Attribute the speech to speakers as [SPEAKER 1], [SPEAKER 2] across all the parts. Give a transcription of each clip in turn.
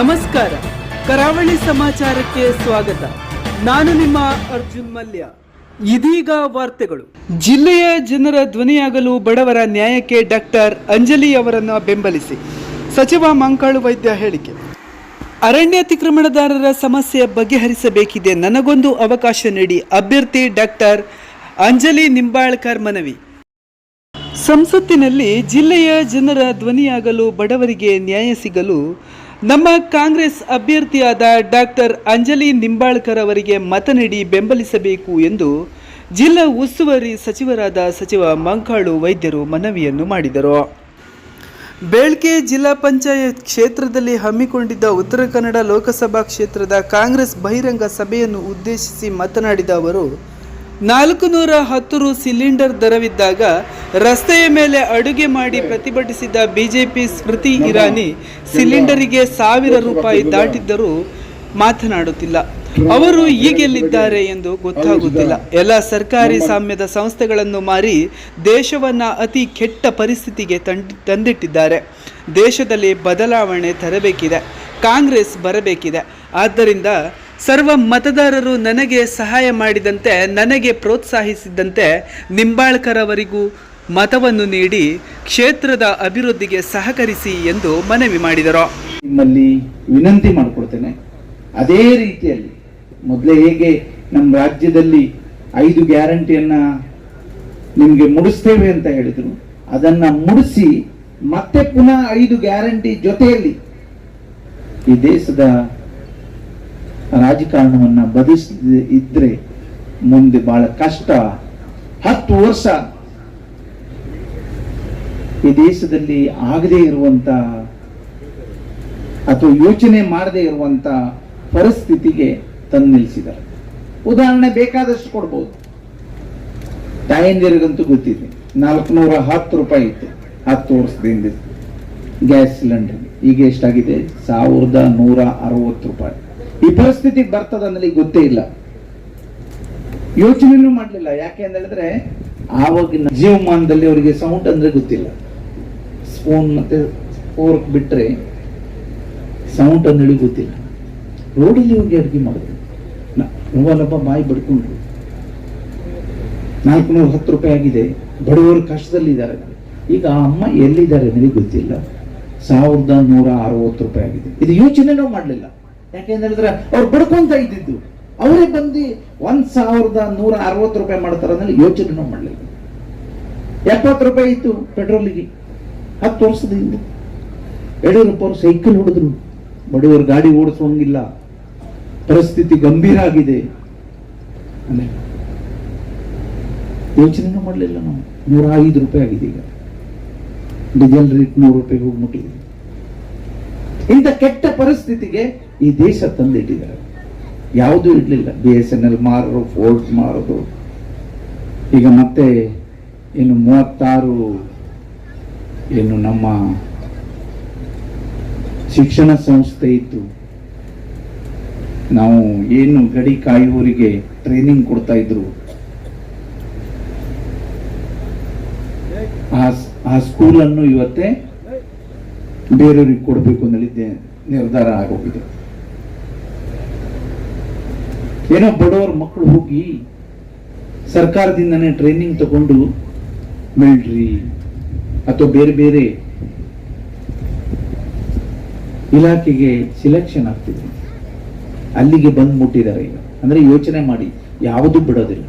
[SPEAKER 1] ನಮಸ್ಕಾರ. ಕರಾವಳಿ ಸಮಾಚಾರಕ್ಕೆ ಸ್ವಾಗತ. ನಾನು ನಿಮ್ಮ ಅರ್ಜುನ್ ಮಲ್ಯ. ಇದೀಗ ವಾರ್ತೆಗಳು. ಜಿಲ್ಲೆಯ ಜನರ ಧ್ವನಿಯಾಗಲು ಬಡವರ ನ್ಯಾಯಕ್ಕೆ ಡಾಕ್ಟರ್ ಅಂಜಲಿ ಅವರನ್ನು ಬೆಂಬಲಿಸಿ. ಸಚಿವ ಮಂಕಾಳು ವೈದ್ಯ ಹೇಳಿಕೆ. ಅರಣ್ಯ ಅತಿಕ್ರಮಣದಾರರ ಸಮಸ್ಯೆ ಬಗೆಹರಿಸಬೇಕಿದೆ. ನನಗೊಂದು ಅವಕಾಶ ನೀಡಿ ಅಭ್ಯರ್ಥಿ ಡಾಕ್ಟರ್ ಅಂಜಲಿ ನಿಂಬಾಳ್ಕರ್ ಮನವಿ. ಸಂಸತ್ತಿನಲ್ಲಿ ಜಿಲ್ಲೆಯ ಜನರ ಧ್ವನಿಯಾಗಲು ಬಡವರಿಗೆ ನ್ಯಾಯ ಸಿಗಲು ನಮ್ಮ ಕಾಂಗ್ರೆಸ್ ಅಭ್ಯರ್ಥಿಯಾದ ಡಾಕ್ಟರ್ ಅಂಜಲಿ ನಿಂಬಾಳ್ಕರ್ ಅವರಿಗೆ ಮತ ನೀಡಿ ಬೆಂಬಲಿಸಬೇಕು ಎಂದು ಜಿಲ್ಲಾ ಉಸ್ತುವಾರಿ ಸಚಿವರಾದ ಸಚಿವ ಮಂಕಾಳು ವೈದ್ಯರು ಮನವಿಯನ್ನು ಮಾಡಿದರು. ಬೆಳ್ಕೆ ಜಿಲ್ಲಾ ಪಂಚಾಯತ್ ಕ್ಷೇತ್ರದಲ್ಲಿ ಹಮ್ಮಿಕೊಂಡಿದ್ದ ಉತ್ತರ ಕನ್ನಡ ಲೋಕಸಭಾ ಕ್ಷೇತ್ರದ ಕಾಂಗ್ರೆಸ್ ಬಹಿರಂಗ ಸಭೆಯನ್ನು ಉದ್ದೇಶಿಸಿ ಮಾತನಾಡಿದ ಅವರು ನಾಲ್ಕು ನೂರ ಹತ್ತು ರು ಸಿಲಿಂಡರ್ ದರವಿದ್ದಾಗ ರಸ್ತೆಯ ಮೇಲೆ ಅಡುಗೆ ಮಾಡಿ ಪ್ರತಿಭಟಿಸಿದ ಬಿಜೆಪಿ ಸ್ಮೃತಿ ಇರಾನಿ ಸಿಲಿಂಡರಿಗೆ ಸಾವಿರ ರೂಪಾಯಿ ದಾಟಿದ್ದರೂ ಮಾತನಾಡುತ್ತಿಲ್ಲ. ಅವರು ಈಗೆಲ್ಲಿದ್ದಾರೆ ಎಂದು ಗೊತ್ತಾಗುತ್ತಿಲ್ಲ. ಎಲ್ಲ ಸರ್ಕಾರಿ ಸಾಮ್ಯದ ಸಂಸ್ಥೆಗಳನ್ನು ಮಾರಿ ದೇಶವನ್ನ ಅತಿ ಕೆಟ್ಟ ಪರಿಸ್ಥಿತಿಗೆ ತಂದ್- ತಂದಿಟ್ಟಿದ್ದಾರೆ. ದೇಶದಲ್ಲಿ ಬದಲಾವಣೆ ತರಬೇಕಿದೆ. ಕಾಂಗ್ರೆಸ್ ಬರಬೇಕಿದೆ. ಆದ್ದರಿಂದ ಸರ್ವ ಮತದಾರರು ನನಗೆ ಸಹಾಯ ಮಾಡಿದಂತೆ, ನನಗೆ ಪ್ರೋತ್ಸಾಹಿಸಿದಂತೆ ನಿಂಬಾಳ್ಕರ್ ಅವರಿಗೂ ಮತವನ್ನು ನೀಡಿ ಕ್ಷೇತ್ರದ ಅಭಿವೃದ್ಧಿಗೆ ಸಹಕರಿಸಿ ಎಂದು ಮನವಿ ಮಾಡಿದರು.
[SPEAKER 2] ನಿಮ್ಮಲ್ಲಿ ವಿನಂತಿ ಮಾಡಿಕೊಡ್ತೇನೆ. ಅದೇ ರೀತಿಯಲ್ಲಿ ಮೊದಲೇ ಹೇಗೆ ನಮ್ಮ ರಾಜ್ಯದಲ್ಲಿ ಐದು ಗ್ಯಾರಂಟಿಯನ್ನ ನಿಮಗೆ ಮುಡಿಸ್ತೇವೆ ಅಂತ ಹೇಳಿದ್ರು, ಅದನ್ನ ಮುಡಿಸಿ ಮತ್ತೆ ಪುನಃ ಐದು ಗ್ಯಾರಂಟಿ ಜೊತೆಯಲ್ಲಿ ಈ ದೇಶದ ರಾಜಕಾರಣವನ್ನ ಬದಿಸ, ಇದ್ರೆ ಮುಂದೆ ಬಹಳ ಕಷ್ಟ. ಹತ್ತು ವರ್ಷ ಈ ದೇಶದಲ್ಲಿ ಆಗದೇ ಇರುವಂತ ಅಥವಾ ಯೋಚನೆ ಮಾಡದೇ ಇರುವಂತ ಪರಿಸ್ಥಿತಿಗೆ ತಂದು ನಿಲ್ಲಿಸಿದ್ದಾರೆ ಉದಾಹರಣೆ ಬೇಕಾದಷ್ಟು ಕೊಡ್ಬೋದು. ತಾಯಂದಿರಿಗಂತೂ ಗೊತ್ತಿದೆ, ನಾಲ್ಕುನೂರ ಹತ್ತು ರೂಪಾಯಿ ಇತ್ತು ಹತ್ತು ವರ್ಷದಿಂದ. ಗ್ಯಾಸ್ ಸಿಲಿಂಡರ್ ಈಗ ಎಷ್ಟಾಗಿದೆ? ಸಾವಿರದ ನೂರ ಅರವತ್ತು ರೂಪಾಯಿ. ಈ ಪರಿಸ್ಥಿತಿಗೆ ಬರ್ತದ ನನಗೆ ಗೊತ್ತೇ ಇಲ್ಲ. ಯೋಚನೆನೂ ಮಾಡಲಿಲ್ಲ. ಯಾಕೆ ಅಂತ ಹೇಳಿದ್ರೆ, ಆವಾಗಿನ ಜೀವಮಾನದಲ್ಲಿ ಅವರಿಗೆ ಸೌಂಡ್ ಅಂದ್ರೆ ಗೊತ್ತಿಲ್ಲ. ಸ್ಪೂನ್ ಮತ್ತೆ ಫೋರ್ಕ್ ಬಿಟ್ರೆ ಸೌಂಡ್ ಅಂದೇಳಿ ಗೊತ್ತಿಲ್ಲ. ರೋಡಲ್ಲಿ ಹೋಗಿ ಅಡುಗೆ ಮಾಡಿದ್ರು ಒಬ್ಬನೊಬ್ಬ ಬಾಯಿ ಬಡ್ಕೊಂಡ್ರು. ನಾಲ್ಕುನೂರ, ಹತ್ತು ರೂಪಾಯಿ ಆಗಿದೆ. ಬಡವರು ಕಷ್ಟದಲ್ಲಿದ್ದಾರೆ. ಈಗ ಆ ಅಮ್ಮ ಎಲ್ಲಿದ್ದಾರೆ ನನಗೆ ಗೊತ್ತಿಲ್ಲ. ಸಾವಿರದ ನೂರ ಅರವತ್ತು ರೂಪಾಯಿ ಆಗಿದೆ. ಇದು ಯೋಚನೆನೂ ಮಾಡಲಿಲ್ಲ. ಯಾಕೆ ಅಂತ ಹೇಳಿದ್ರೆ, ಅವ್ರು ಬಡ್ಕೊಂತ ಇದ್ದಿದ್ದು. ಅವರೇ ಬಂದು ಒಂದ್ ಸಾವಿರದ ನೂರ ಅರವತ್ತು ರೂಪಾಯಿ ಮಾಡ್ತಾರೆ ಅಂದ್ರೆ ಯೋಚನೆನೂ ಮಾಡಲಿಲ್ಲ ಎಪ್ಪತ್ತು ರೂಪಾಯಿ ಇತ್ತು ಪೆಟ್ರೋಲಿಗೆ. ಹತ್ತು ವರ್ಷದ ಹಿಂದೆ ಯಡಿಯೂರಪ್ಪ ಅವರು ಸೈಕಲ್ ಹೊಡೆದ್ರು. ಬಡವರು ಗಾಡಿ ಓಡಿಸುವಂಗಿಲ್ಲ. ಪರಿಸ್ಥಿತಿ ಗಂಭೀರ ಆಗಿದೆ. ಯೋಚನೆನೂ ಮಾಡಲಿಲ್ಲ ನಾವು. ನೂರ ಐದು ರೂಪಾಯಿ ಆಗಿದೆ ಈಗ. ಡೀಸೆಲ್ ರೇಟ್ ನೂರು ರೂಪಾಯಿಗೆ ಹೋಗ್ಬಿಟ್ಟಿದೆ ಇಂಥ ಕೆಟ್ಟ ಪರಿಸ್ಥಿತಿಗೆ ಈ ದೇಶ ತಂದಿಟ್ಟಿದ್ದಾರೆ. ಯಾವುದೂ ಇರಲಿಲ್ಲ. ಬಿ ಎಸ್ ಎನ್ ಎಲ್ ಮಾರೋರು ಫೋರ್ಟ್ ಮಾರೋದು. ಈಗ ಮತ್ತೆ ಇನ್ನು ಮೂವತ್ತಾರು ಏನು ನಮ್ಮ ಶಿಕ್ಷಣ ಸಂಸ್ಥೆ ಇತ್ತು ನಾವು ಏನು ಗಡಿ ಕಾಯುವರಿಗೆ ಟ್ರೈನಿಂಗ್ ಕೊಡ್ತಾ ಇದ್ರು, ಆ- ಸ್ಕೂಲನ್ನು ಇವತ್ತೇ ಬೇರೆಯವ್ರಿಗೆ ಕೊಡಬೇಕು ಅನ್ನಲಿದ್ದೆ ನಿರ್ಧಾರ ಆಗೋಗಿದೆ. ಏನೋ ಬಡವರ ಮಕ್ಕಳು ಹೋಗಿ ಸರ್ಕಾರದಿಂದನೇ ಟ್ರೈನಿಂಗ್ ತಗೊಂಡು ಮಿಲ್ಟ್ರಿ ಅಥವಾ ಬೇರೆ ಬೇರೆ ಇಲಾಖೆಗೆ ಸಿಲೆಕ್ಷನ್ ಆಗ್ತಿದೆ. ಅಲ್ಲಿಗೆ ಬಂದ್ಬಿಟ್ಟಿದ್ದಾರೆ ಈಗ. ಅಂದ್ರೆ ಯೋಚನೆ ಮಾಡಿ, ಯಾವುದು ಬಿಡೋದಿಲ್ಲ.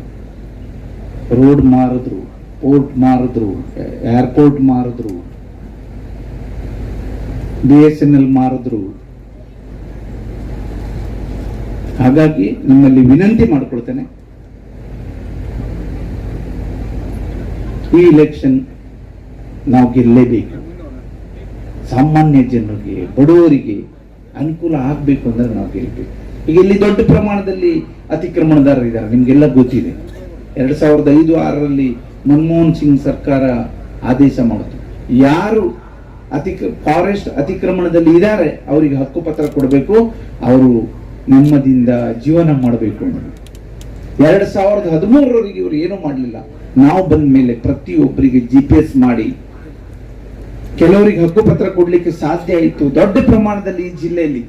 [SPEAKER 2] ರೋಡ್ ಮಾರಿದ್ರು ಪೋರ್ಟ್ ಮಾರಿದ್ರು ಏರ್ಪೋರ್ಟ್ ಮಾರಿದ್ರು ಬಿ ಎಸ್ ಎನ್ ಎಲ್ ಮಾರಿದ್ರು ಹಾಗಾಗಿ ನಿಮ್ಮಲ್ಲಿ ವಿನಂತಿ ಮಾಡಿಕೊಳ್ತೇನೆ. ಈ ಇಲೆಕ್ಷನ್ ನಾವು ಗೆಲ್ಲೇಬೇಕು ಸಾಮಾನ್ಯ ಜನರಿಗೆ, ಬಡವರಿಗೆ ಅನುಕೂಲ ಆಗ್ಬೇಕು ಅಂದ್ರೆ ನಾವು ಗೆಲ್ಲಬೇಕು. ಈಗ ಇಲ್ಲಿ ದೊಡ್ಡ ಪ್ರಮಾಣದಲ್ಲಿ ಅತಿಕ್ರಮಣದಾರರು ಇದ್ದಾರೆ, ನಿಮ್ಗೆಲ್ಲ ಗೊತ್ತಿದೆ. ಎರಡ್ ಸಾವಿರದ ಐದು, ಆರರಲ್ಲಿ ಮನಮೋಹನ್ ಸಿಂಗ್ ಸರ್ಕಾರ ಆದೇಶ ಮಾಡಿತು. ಯಾರು ಅತಿಕ್ರ ಫಾರೆಸ್ಟ್ ಅತಿಕ್ರಮಣದಲ್ಲಿ ಇದ್ದಾರೆ, ಅವರಿಗೆ ಹಕ್ಕುಪತ್ರ ಕೊಡಬೇಕು. ಅವರು ನೆಮ್ಮದಿಯಿಂದ ಜೀವನ ಮಾಡಬೇಕು ಎರಡು ಸಾವಿರದ ಹದಿಮೂರರವರೆಗೆ ಇವರು ಏನೂ ಮಾಡಲಿಲ್ಲ. ನಾವು ಬಂದ ಮೇಲೆ ಪ್ರತಿಯೊಬ್ಬರಿಗೆ ಜಿ ಪಿ ಎಸ್ ಮಾಡಿ. ಕೆಲವರಿಗೆ ಹಕ್ಕುಪತ್ರ ಕೊಡ್ಲಿಕ್ಕೆ ಸಾಧ್ಯ ಆಯಿತು ದೊಡ್ಡ ಪ್ರಮಾಣದಲ್ಲಿ ಈ ಜಿಲ್ಲೆಯಲ್ಲಿ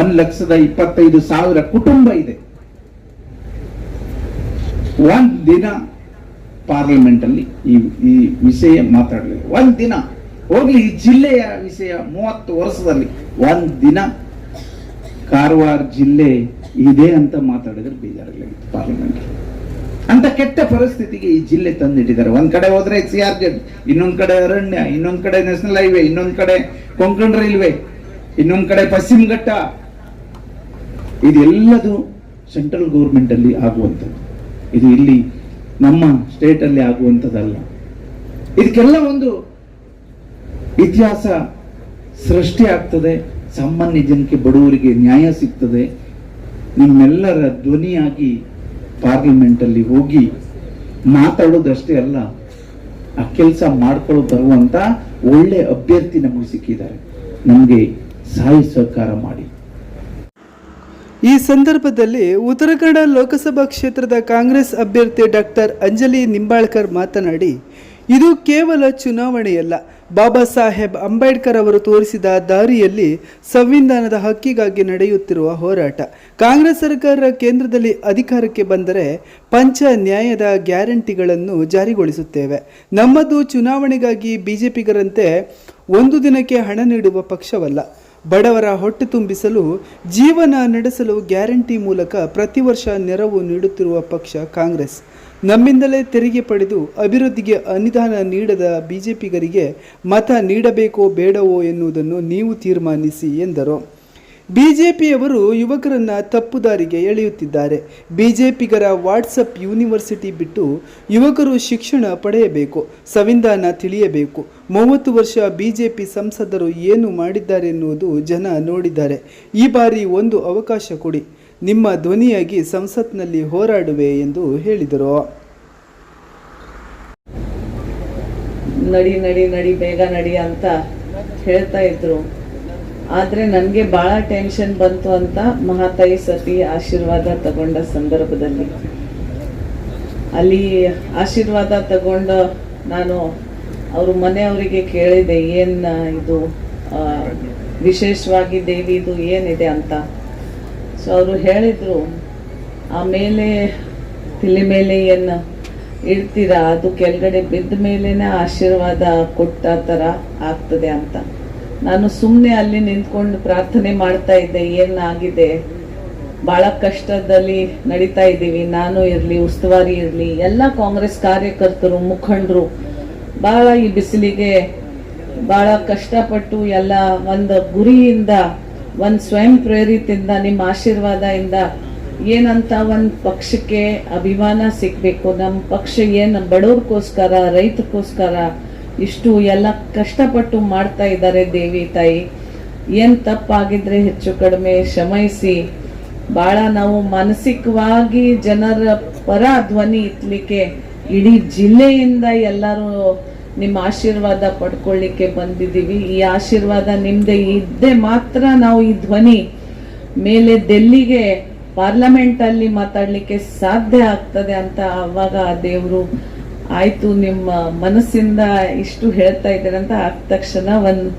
[SPEAKER 2] ಒಂದ್ ಲಕ್ಷದ ಇಪ್ಪತ್ತೈದು ಸಾವಿರ ಕುಟುಂಬ ಇದೆ. ಒಂದ್ ದಿನ ಪಾರ್ಲಿಮೆಂಟ್ ಅಲ್ಲಿ ಈ ಈ ವಿಷಯ ಮಾತಾಡಲಿಲ್ಲ. ಒಂದ್ ದಿನ. ಹೋಗ್ಲಿ, ಈ ಜಿಲ್ಲೆಯ ವಿಷಯ ಮೂವತ್ತು ವರ್ಷದಲ್ಲಿ ಒಂದ್ ದಿನ ಕಾರವಾರ ಜಿಲ್ಲೆ ಇದೆ ಅಂತ ಮಾತಾಡಿದ್ರೆ ಬೇಜಾರಾಗಿತ್ತು ಪಾರ್ಲಿಮೆಂಟ್ ಅಂತ ಕೆಟ್ಟ ಪರಿಸ್ಥಿತಿಗೆ ಈ ಜಿಲ್ಲೆ ತಂದಿಟ್ಟಿದ್ದಾರೆ. ಒಂದ್ ಕಡೆ ಹೋದ್ರೆ ಸಿ ಆರ್ ಜೆಡ್ ಇನ್ನೊಂದ್ ಕಡೆ ಅರಣ್ಯ, ಇನ್ನೊಂದ್ ಕಡೆ ನ್ಯಾಷನಲ್ ಹೈವೇ ಇನ್ನೊಂದ್ ಕಡೆ ಕೊಂಕಣ್ ರೈಲ್ವೆ ಇನ್ನೊಂದ್ ಕಡೆ ಪಶ್ಚಿಮ ಘಟ್ಟ. ಇದೆಲ್ಲದು ಸೆಂಟ್ರಲ್ ಗೌರ್ಮೆಂಟ್ ಅಲ್ಲಿ ಆಗುವಂಥದ್ದು. ಇದು ಇಲ್ಲಿ ನಮ್ಮ ಸ್ಟೇಟ್ ಅಲ್ಲಿ ಆಗುವಂಥದ್ದಲ್ಲ. ಇದಕ್ಕೆಲ್ಲ ಒಂದು ಇತಿಹಾಸ ಸೃಷ್ಟಿ ಆಗ್ತದೆ. ಸಾಮಾನ್ಯ ಜನಕ್ಕೆ ಬಡವರಿಗೆ ನ್ಯಾಯ ಸಿಗ್ತದೆ. ನಿಮ್ಮೆಲ್ಲರ ಧ್ವನಿಯಾಗಿ ಪಾರ್ಲಿಮೆಂಟಲ್ಲಿ ಹೋಗಿ ಮಾತಾಡೋದಷ್ಟೇ ಅಲ್ಲ, ಆ ಕೆಲಸ ಮಾಡ್ಕೊಳ್ಳೋ ಬರುವಂತ ಒಳ್ಳೆ ಅಭ್ಯರ್ಥಿ ನಮಗೆ ಸಿಕ್ಕಿದ್ದಾರೆ. ನಮಗೆ ಸಹಾಯ ಸಹಕಾರ ಮಾಡಿ.
[SPEAKER 1] ಈ ಸಂದರ್ಭದಲ್ಲಿ ಉತ್ತರ ಕನ್ನಡ ಲೋಕಸಭಾ ಕ್ಷೇತ್ರದ ಕಾಂಗ್ರೆಸ್ ಅಭ್ಯರ್ಥಿ ಡಾಕ್ಟರ್ ಅಂಜಲಿ ನಿಂಬಾಳ್ಕರ್ ಮಾತನಾಡಿ ಇದು ಕೇವಲ ಚುನಾವಣೆಯಲ್ಲ. ಬಾಬಾ ಸಾಹೇಬ್ ಅಂಬೇಡ್ಕರ್ ಅವರು ತೋರಿಸಿದ ದಾರಿಯಲ್ಲಿ ಸಂವಿಧಾನದ ಹಕ್ಕಿಗಾಗಿ ನಡೆಯುತ್ತಿರುವ ಹೋರಾಟ. ಕಾಂಗ್ರೆಸ್ ಸರ್ಕಾರ ಕೇಂದ್ರದಲ್ಲಿ ಅಧಿಕಾರಕ್ಕೆ ಬಂದರೆ ಪಂಚ ನ್ಯಾಯದ ಗ್ಯಾರಂಟಿಗಳನ್ನು ಜಾರಿಗೊಳಿಸುತ್ತೇವೆ. ನಮ್ಮದು ಚುನಾವಣೆಗಾಗಿ ಬಿಜೆಪಿಗರಂತೆ ಒಂದು ದಿನಕ್ಕೆ ಹಣ ನೀಡುವ ಪಕ್ಷವಲ್ಲ. ಬಡವರ ಹೊಟ್ಟೆ ತುಂಬಿಸಲು, ಜೀವನ ನಡೆಸಲು ಗ್ಯಾರಂಟಿ ಮೂಲಕ ಪ್ರತಿ ವರ್ಷ ನೆರವು ನೀಡುತ್ತಿರುವ ಪಕ್ಷ ಕಾಂಗ್ರೆಸ್. ನಮ್ಮಿಂದಲೇ ತೆರಿಗೆ ಪಡೆದು ಅಭಿವೃದ್ಧಿಗೆ ಅನುದಾನ ನೀಡದ ಬಿಜೆಪಿಗರಿಗೆ ಮತ ನೀಡಬೇಕೋ ಬೇಡವೋ ಎನ್ನುವುದನ್ನು ನೀವು ತೀರ್ಮಾನಿಸಿ, ಎಂದರು. ಬಿಜೆಪಿಯವರು ಯುವಕರನ್ನು ತಪ್ಪು ದಾರಿಗೆ ಎಳೆಯುತ್ತಿದ್ದಾರೆ. ಬಿಜೆಪಿಗರ ವಾಟ್ಸಪ್ ಯೂನಿವರ್ಸಿಟಿ ಬಿಟ್ಟು ಯುವಕರು ಶಿಕ್ಷಣ ಪಡೆಯಬೇಕು, ಸಂವಿಧಾನ ತಿಳಿಯಬೇಕು. ಮೂವತ್ತು ವರ್ಷ ಬಿಜೆಪಿ ಸಂಸದರು ಏನು ಮಾಡಿದ್ದಾರೆ ಎನ್ನುವುದು ಜನ ನೋಡಿದ್ದಾರೆ. ಈ ಬಾರಿ ಒಂದು ಅವಕಾಶ ಕೊಡಿ. ನಿಮ್ಮ ಧ್ವನಿಯಾಗಿ ಸಂಸತ್ನಲ್ಲಿ ಹೋರಾಡುವೆ ಎಂದು ಹೇಳಿದರು.
[SPEAKER 3] ನಡಿ ನಡಿ ನಡಿ, ಬೇಗ ನಡಿ ಅಂತ ಹೇಳ್ತಾ ಇದ್ರು. ಆದ್ರೆ ನನಗೆ ಬಹಳ ಟೆನ್ಷನ್ ಬಂತು ಅಂತ ಮಹಾತಾಯಿ ಸತಿ ಆಶೀರ್ವಾದ ತಗೊಂಡ ಸಂದರ್ಭದಲ್ಲಿ. ಅಲ್ಲಿ ಆಶೀರ್ವಾದ ತಗೊಂಡ ನಾನು ಅವರು ಮನೆಯವರಿಗೆ ಕೇಳಿದೆ, ಏನು ಇದು ವಿಶೇಷವಾಗಿ ದೇವಿದು ಏನಿದೆ ಅಂತ. ಸೊ ಅವರು ಹೇಳಿದ್ರು ಆಮೇಲೆ ತಿಳಿ ಮೇಲೆ ಏನು ಇಡ್ತೀರಾ? ಅದು ಕೆಳಗಡೆ ಬಿದ್ದ ಮೇಲೇ ಆಶೀರ್ವಾದ ಕೊಟ್ಟ ಥರ ಆಗ್ತದೆ ಅಂತ. ನಾನು ಸುಮ್ಮನೆ ಅಲ್ಲಿ ನಿಂತ್ಕೊಂಡು ಪ್ರಾರ್ಥನೆ ಮಾಡ್ತಾ ಇದ್ದೆ, ಏನಾಗಿದೆ? ಬಹಳ ಕಷ್ಟದಲ್ಲಿ ನಡೀತಾ ಇದ್ದೀವಿ, ನಾನು ಇರಲಿ, ಉಸ್ತುವಾರಿ ಇರಲಿ, ಎಲ್ಲ ಕಾಂಗ್ರೆಸ್ ಕಾರ್ಯಕರ್ತರು, ಮುಖಂಡರು ಬಹಳ ಈ ಬಿಸಿಲಿಗೆ ಬಹಳ ಕಷ್ಟಪಟ್ಟು ಎಲ್ಲ ಒಂದು ಗುರಿಯಿಂದ ಒಂದು ಸ್ವಯಂ ಪ್ರೇರಿತದಿಂದ, ನಿಮ್ಮ ಆಶೀರ್ವಾದದಿಂದ ಏನಂತ ಒಂದು ಪಕ್ಷಕ್ಕೆ ಅಭಿಮಾನ ಸಿಗಬೇಕು. ನಮ್ಮ ಪಕ್ಷ ಏನು ಬಡವ್ರಿಗೋಸ್ಕರ ರೈತಕ್ಕೋಸ್ಕರ ಇಷ್ಟು ಎಲ್ಲ ಕಷ್ಟಪಟ್ಟು ಮಾಡ್ತಾ ಇದ್ದಾರೆ ದೇವಿ ತಾಯಿ. ಏನು ತಪ್ಪಾಗಿದ್ರೆ ಹೆಚ್ಚು ಕಡಿಮೆ ಶ್ರಮಿಸಿ ಭಾಳ ನಾವು ಮಾನಸಿಕವಾಗಿ ಜನರ ಪರ ಧ್ವನಿ ಇತ್ತಲಿಕ್ಕೆ ಇಡೀ ಜಿಲ್ಲೆಯಿಂದ ಎಲ್ಲರೂ ನಿಮ್ಮ ಆಶೀರ್ವಾದ ಪಡ್ಕೊಳ್ಳಿಕ್ಕೆ ಬಂದಿದ್ದೀವಿ. ಈ ಆಶೀರ್ವಾದ ನಿಮ್ದೆ. ಇದ್ದೇ ಮಾತ್ರ ನಾವು ಈ ಧ್ವನಿ ಮೇಲೆ ಡೆಲ್ಲಿಗೆ ಪಾರ್ಲಮೆಂಟ್ ಅಲ್ಲಿ ಮಾತಾಡ್ಲಿಕ್ಕೆ ಸಾಧ್ಯ ಆಗ್ತದೆ ಅಂತ ಅವಾಗ ದೇವರು ಆಯ್ತು ನಿಮ್ಮ ಮನಸ್ಸಿಂದ ಇಷ್ಟು ಹೇಳ್ತಾ ಇದ್ದಾರೆ ಅಂತ ಆದ ತಕ್ಷಣ ಒಂದು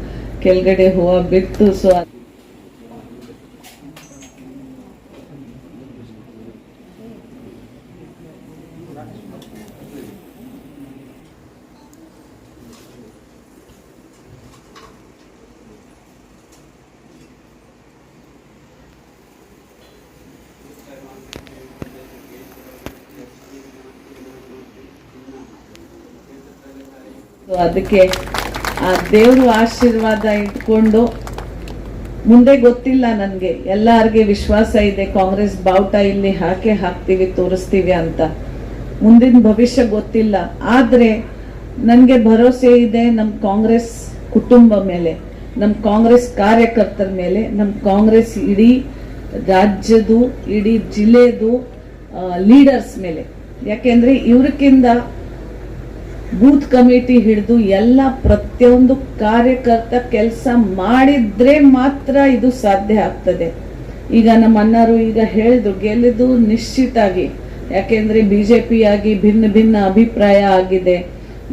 [SPEAKER 3] ಕೆಳಗಡೆ ಹೂವ ಬಿತ್ತು. ಸೊ ಅದಕ್ಕೆ ಆ ದೇವರು ಆಶೀರ್ವಾದ ಇಟ್ಕೊಂಡು ಮುಂದೆ ಗೊತ್ತಿಲ್ಲ ನನಗೆ. ಎಲ್ಲರಿಗೆ ವಿಶ್ವಾಸ ಇದೆ, ಕಾಂಗ್ರೆಸ್ ಬಾವುಟ ಇಲ್ಲಿ ಹಾಕೆ ಹಾಕ್ತೀವಿ, ತೋರಿಸ್ತೀವಿ ಅಂತ. ಮುಂದಿನ ಭವಿಷ್ಯ ಗೊತ್ತಿಲ್ಲ. ಆದರೆ ನನಗೆ ಭರವಸೆ ಇದೆ ನಮ್ಮ ಕಾಂಗ್ರೆಸ್ ಕುಟುಂಬ ಮೇಲೆ ನಮ್ಮ ಕಾಂಗ್ರೆಸ್ ಕಾರ್ಯಕರ್ತರ ಮೇಲೆ ನಮ್ಮ ಕಾಂಗ್ರೆಸ್ ಇಡೀ ರಾಜ್ಯದು ಇಡೀ ಜಿಲ್ಲೆದು ಲೀಡರ್ಸ್ ಮೇಲೆ. ಯಾಕೆಂದ್ರೆ ಇವ್ರಕ್ಕಿಂತ ಬೂತ್ ಕಮಿಟಿ ಹಿಡಿದು ಎಲ್ಲ ಪ್ರತಿಯೊಂದು ಕಾರ್ಯಕರ್ತ ಕೆಲಸ ಮಾಡಿದ್ರೆ ಮಾತ್ರ ಇದು ಸಾಧ್ಯ ಆಗ್ತದೆ. ಈಗ ನಮ್ಮ ಅಣ್ಣರು ಈಗ ಹೇಳಿದ್ರು ಗೆಲ್ಲಿದ್ದು ನಿಶ್ಚಿತ ಆಗಿ ಯಾಕೆಂದ್ರೆ ಬಿಜೆಪಿ ಆಗಿ ಭಿನ್ನ ಭಿನ್ನ ಅಭಿಪ್ರಾಯ ಆಗಿದೆ.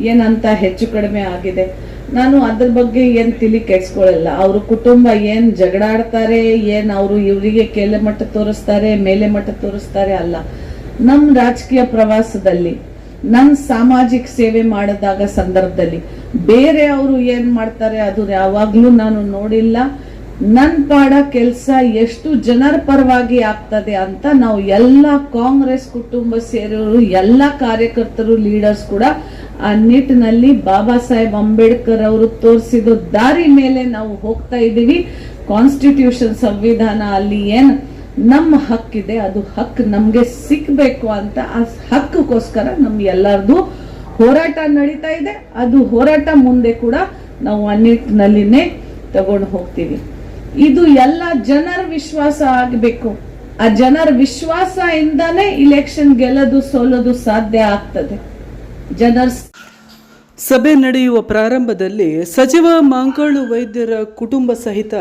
[SPEAKER 3] ಏನಂತ ಹೆಚ್ಚು ಕಡಿಮೆ ಆಗಿದೆ. ನಾನು ಅದ್ರ ಬಗ್ಗೆ ಏನ್ ತಿಳಿ ಕೆಡ್ಸ್ಕೊಳಲ್ಲ. ಅವ್ರ ಕುಟುಂಬ ಏನ್ ಜಗಳಾಡ್ತಾರೆ, ಏನ್ ಅವರು ಇವರಿಗೆ ಕೆಳ ಮಟ್ಟ ತೋರಿಸ್ತಾರೆ ಮೇಲೆ ಮಟ್ಟ ತೋರಿಸ್ತಾರೆ ಅಲ್ಲ. ನಮ್ಮ ರಾಜಕೀಯ ಪ್ರವಾಸದಲ್ಲಿ ನನ್ ಸಾಮಾಜಿಕ ಸೇವೆ ಮಾಡಿದಾಗ ಸಂದರ್ಭದಲ್ಲಿ ಬೇರೆ ಅವರು ಏನ್ ಮಾಡ್ತಾರೆ ಅದು ಯಾವಾಗ್ಲೂ ನಾನು ನೋಡಿಲ್ಲ. ನನ್ನ ಪಾಡ ಕೆಲಸ ಎಷ್ಟು ಜನರ ಪರವಾಗಿ ಆಗ್ತದೆ ಅಂತ ನಾವು ಎಲ್ಲ ಕಾಂಗ್ರೆಸ್ ಕುಟುಂಬ ಸೇರಿರೋರು ಎಲ್ಲ ಕಾರ್ಯಕರ್ತರು ಲೀಡರ್ಸ್ ಕೂಡ ಆ ನಿಟ್ಟಿನಲ್ಲಿ ಬಾಬಾ ಸಾಹೇಬ್ ಅಂಬೇಡ್ಕರ್ ಅವರು ತೋರಿಸಿದ ದಾರಿ ಮೇಲೆ ನಾವು ಹೋಗ್ತಾ ಇದ್ದೀವಿ. ಕಾನ್ಸ್ಟಿಟ್ಯೂಷನ್ ಸಂವಿಧಾನ ಅಲ್ಲಿ ಏನ್ ನಮ್ಮ ಹಕ್ಕಿದೆ, ಅದು ಹಕ್ಕು ನಮಗೆ ಸಿಕ್ಬೇಕು ಅಂತ ಆ ಹಕ್ಕಕ್ಕೋಸ್ಕರ ನಮ್ ಎಲ್ಲರದು ಹೋರಾಟ ನಡೀತಾ ಇದೆ. ಅದು ಹೋರಾಟ ಮುಂದೆ ಕೂಡ ನಾವು ಆ ನಿಟ್ಟಿನಲ್ಲಿನೇ ತಗೊಂಡು ಹೋಗ್ತೀವಿ. ಇದು ಎಲ್ಲ ಜನರ ವಿಶ್ವಾಸ ಆಗಬೇಕು. ಆ ಜನರ ವಿಶ್ವಾಸ ಇಂದಾನೇ ಇಲೆಕ್ಷನ್ ಗೆಲ್ಲೋದು, ಸೋಲೋದು ಸಾಧ್ಯ ಆಗ್ತದೆ. ಜನರ
[SPEAKER 1] ಸಭೆ ನಡೆಯುವ ಪ್ರಾರಂಭದಲ್ಲಿ ಸಚಿವ ಮಾಂಕಾಳು ವೈದ್ಯರ ಕುಟುಂಬ ಸಹಿತ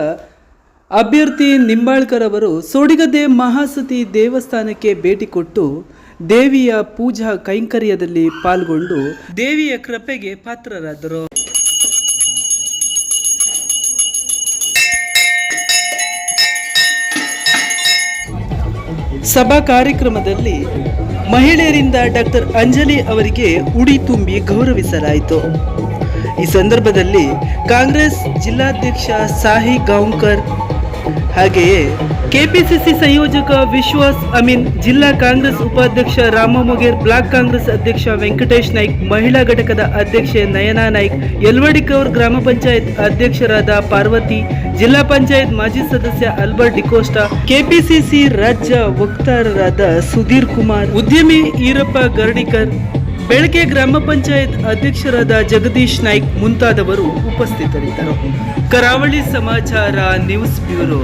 [SPEAKER 1] ಅಭ್ಯರ್ಥಿ ನಿಂಬಾಳ್ಕರ್ ಅವರು ಸೋಡಿಗದ್ದೆ ಮಹಾಸತಿ ದೇವಸ್ಥಾನಕ್ಕೆ ಭೇಟಿ ಕೊಟ್ಟು ದೇವಿಯ ಪೂಜಾ ಕೈಂಕರ್ಯದಲ್ಲಿ ಪಾಲ್ಗೊಂಡು ದೇವಿಯ ಕೃಪೆಗೆ ಪಾತ್ರರಾದರು. ಸಭಾ ಕಾರ್ಯಕ್ರಮದಲ್ಲಿ ಮಹಿಳೆಯರಿಂದ ಡಾಕ್ಟರ್ ಅಂಜಲಿ ಅವರಿಗೆ ಉಡಿ ತುಂಬಿ ಗೌರವಿಸಲಾಯಿತು. ಈ ಸಂದರ್ಭದಲ್ಲಿ ಕಾಂಗ್ರೆಸ್ ಜಿಲ್ಲಾಧ್ಯಕ್ಷ ಸಾಹಿ ಗಾಂವ್ಕರ್ ಹಾಗೆಯೇ ಕೆಪಿಸಿಸಿ ಸಂಯೋಜಕ ವಿಶ್ವಾಸ್ ಅಮೀನ್, ಜಿಲ್ಲಾ ಕಾಂಗ್ರೆಸ್ ಉಪಾಧ್ಯಕ್ಷ ರಾಮ ಮೊಗೇರ್, ಬ್ಲಾಕ್ ಕಾಂಗ್ರೆಸ್ ಅಧ್ಯಕ್ಷ ವೆಂಕಟೇಶ್ ನಾಯ್ಕ್, ಮಹಿಳಾ ಘಟಕದ ಅಧ್ಯಕ್ಷೆ ನಯನಾ ನಾಯ್ಕ್ ಯಲ್ವಡಿಕೌರ್ ಗ್ರಾಮ ಪಂಚಾಯತ್ ಅಧ್ಯಕ್ಷರಾದ ಪಾರ್ವತಿ, ಜಿಲ್ಲಾ ಪಂಚಾಯತ್ ಮಾಜಿ ಸದಸ್ಯ ಅಲ್ಬರ್ಟ್ ಡಿಕೋಸ್ಟಾ, ಕೆಪಿಸಿಸಿ ರಾಜ್ಯ ವಕ್ತಾರರಾದ ಸುಧೀರ್ ಕುಮಾರ್, ಉದ್ಯಮಿ ಈರಪ್ಪ ಗರ್ಡಿಕರ್ ಬೆಳಗ್ಗೆ ಗ್ರಾಮ ಪಂಚಾಯತ್ ಅಧ್ಯಕ್ಷರಾದ ಜಗದೀಶ್ ನಾಯ್ಕ್ ಮುಂತಾದವರು ಉಪಸ್ಥಿತರಿದ್ದರು. ಕರಾವಳಿ ಸಮಾಚಾರ ನ್ಯೂಸ್ ಬ್ಯೂರೋ.